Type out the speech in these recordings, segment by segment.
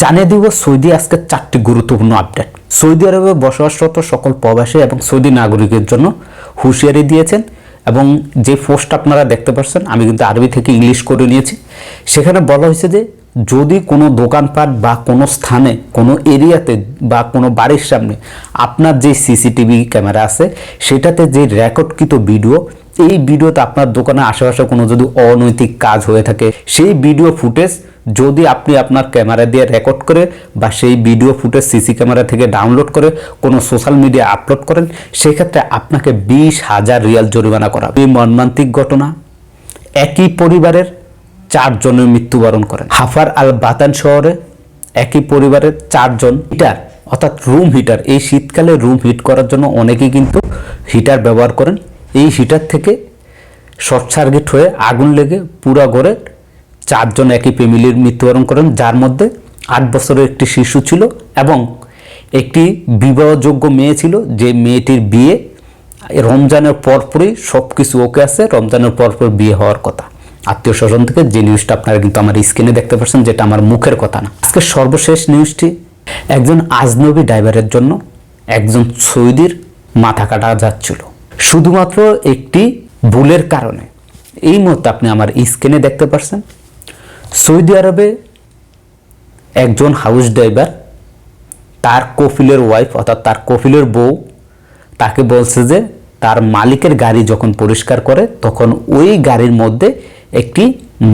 জানিয়ে দিব সৌদি আজকে চারটি গুরুত্বপূর্ণ আপডেট সৌদি আরবে বসবাসরত সকল প্রবাসী এবং সৌদি নাগরিকের জন্য হুঁশিয়ারি দিয়েছেন এবং যে পোস্ট আপনারা দেখতে পাচ্ছেন, আমি কিন্তু আরবি থেকে ইংলিশ করে নিয়েছি। সেখানে বলা হয়েছে যে, যদি কোনো দোকানপাট বা কোনো স্থানে, কোনো এরিয়াতে বা কোনো বাড়ির সামনে আপনার যে সিসিটিভি ক্যামেরা আছে, সেটাতে যে রেকর্ডকৃত ভিডিও এই ভিডিওতে আপনার দোকানের আশেপাশে কোনো যদি অনৈতিক কাজ হয়ে থাকে, সেই ভিডিও ফুটেজ যদি আপনি আপনার ক্যামেরা দিয়ে রেকর্ড করে বা সেই ভিডিও ফুটেজ সিসি ক্যামেরা থেকে ডাউনলোড করে কোনো সোশ্যাল মিডিয়া আপলোড করেন, সেক্ষেত্রে আপনাকে বিশ হাজার রিয়াল জরিমানা করা এই মর্মান্তিক ঘটনা, একই পরিবারের চারজনের মৃত্যুবরণ করেন। হাফার আল বাতান শহরে একই পরিবারের চারজন হিটার অর্থাৎ রুম হিটার এই শীতকালে রুম হিট করার জন্য অনেকেই কিন্তু হিটার ব্যবহার করেন। এই হিটার থেকে শর্ট সার্কিট হয়ে আগুন লেগে পুরো ঘরে চারজন একই ফ্যামিলির মৃত্যুবরণ করেন, যার মধ্যে আট বছরের একটি শিশু ছিল এবং একটি বিবাহযোগ্য মেয়ে ছিল। যে মেয়েটির বিয়ে রমজানের পরপরই সব কিছু ওকে আছে। রমজানের পরপর বিয়ে হওয়ার কথা। আত্মীয় স্বজন থেকে যে নিউজটা আপনারা কিন্তু আমার স্ক্রিনে দেখতে পাচ্ছেন, যেটা আমার মুখের কথা না। আজকে সর্বশেষ নিউজটি একজন আজনবী ড্রাইভারের জন্য একজন সৌদির মাথা কাটা যাচ্ছিল। শুধুমাত্র একটি ভুলের কারণে। এই মুহূর্তে আপনি আমার স্ক্রিনে দেখতে পাচ্ছেন সৌদি আরবে একজন হাউস ড্রাইভার তার কফিলের ওয়াইফ অর্থাৎ তার কফিলের বউ তাকে বলছে যে তার মালিকের গাড়ি যখন পরিষ্কার করে তখন ওই গাড়ির মধ্যে একটি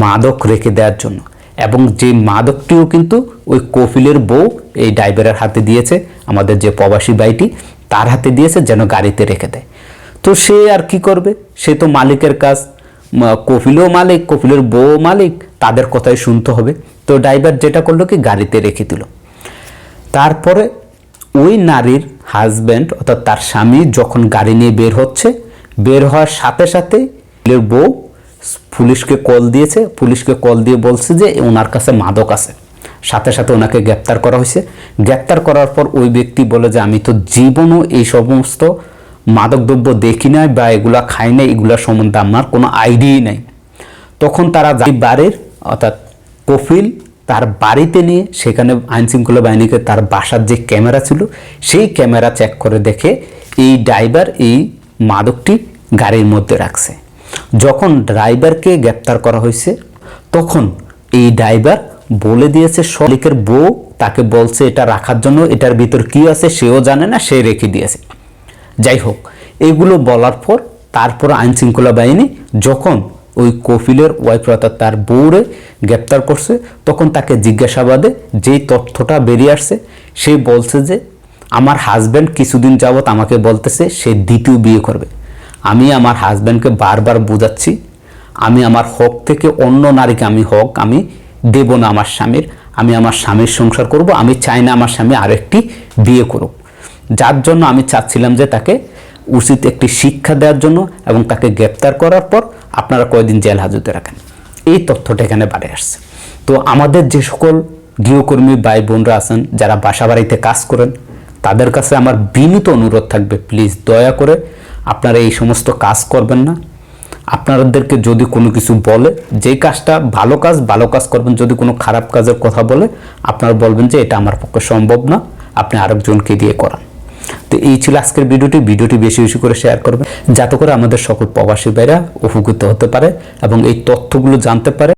মাদক রেখে দেওয়ার জন্য এবং যে মাদকটিও কিন্তু ওই কফিলের বউ এই ড্রাইভারের হাতে দিয়েছে, আমাদের যে প্রবাসী বাইটি তার হাতে দিয়েছে যেন গাড়িতে রেখে দেয়। তো সে আর কি করবে? সে তো মালিকের কাজ। কফিলও মালিক, কফিলের বউ মালিক, তাদের কথাই শুনতে হবে। তো ড্রাইভার যেটা করল কি, গাড়িতে রেখে দিল। তারপরে ওই নারীর হাজব্যান্ড অর্থাৎ তার স্বামী, যখন গাড়ি নিয়ে বের হচ্ছে, বের হওয়ার সাথে সাথে বউ পুলিশকে কল দিয়েছে। পুলিশকে কল দিয়ে বলছে যে, ওনার কাছে মাদক আছে। সাথে সাথে ওনাকে গ্রেপ্তার করা হয়েছে। গ্রেপ্তার করার পর ওই ব্যক্তি বলে যে, আমি তো জীবনও এই সমস্ত মাদকদ্রব্য দেখি নাই বা এগুলা খাই নাই, এগুলা সম্বন্ধে আমার কোনো আইডিয়াই নাই। তখন তারা যাই বাড়ির, অর্থাৎ কফিল, তার বাড়িতে নিয়ে সেখানে আইনশৃঙ্খলা বাহিনীকে তার বাসার যে ক্যামেরা ছিল, সেই ক্যামেরা চেক করে দেখে এই ড্রাইভার এই মাদকটি গাড়ির মধ্যে রাখছে। যখন ড্রাইভারকে গ্রেপ্তার করা হয়েছে, তখন এই ড্রাইভার বলে দিয়েছে শলিকের বউ তাকে বলছে এটা রাখার জন্য, এটার ভিতর কি আছে সেও জানে না, সে রেখে দিয়েছে। যাই হোক এগুলো বলার পর তারপর আইন শৃঙ্খলা বাহিনী যখন ওই কফিলের ওয়াইফ অর্থাৎ তার বউরে গ্রেপ্তার করছে, তখন তাকে জিজ্ঞাসাবাদে যেই তথ্যটা বেরিয়ে আসছে, সে বলছে যে, আমার হাজব্যান্ড কিছুদিন যাবৎ আমাকে বলতেছে সে দ্বিতীয় বিয়ে করবে। আমি আমার হাজব্যান্ডকে বারবার বোঝাচ্ছি। আমি আমার হক থেকে অন্য নারীকে আমি হক আমি দেব না আমার স্বামীর। আমি আমার স্বামীর সংসার করব। আমি চাই না আমার স্বামী আরেকটি বিয়ে করুক। যার জন্য আমি চাচ্ছিলাম যে তাকে উচিত একটি শিক্ষা দেওয়ার জন্য এবং তাকে গ্রেপ্তার করার পর আপনারা কয়দিন জেল হাজতে রাখেন। এই তথ্যটা এখানে বাড়ে আসছে। তো আমাদের যে সকল গৃহকর্মী ভাই বোনরা আছেন, যারা বাসা বাড়িতে কাজ করেন, তাদের কাছে আমার বিনীত অনুরোধ থাকবে, প্লিজ দয়া করে আপনারা এই সমস্ত কাজ করবেন না। আপনাদেরকে যদি কোনো কিছু বলে, যে কাজটা ভালো কাজ ভালো কাজ করবেন, যদি কোনো খারাপ কাজের কথা বলে, আপনারা বলবেন যে এটা আমার পক্ষে সম্ভব না, আপনি আরেকজনকে দিয়ে করান। তো এই ছিল আজকের ভিডিওটি। ভিডিওটি বেশি বেশি করে শেয়ার করবে যাতে করে আমাদের সকল প্রবাসী ভাইরা উপকৃত হতে পারে এবং এই তথ্যগুলো জানতে পারে।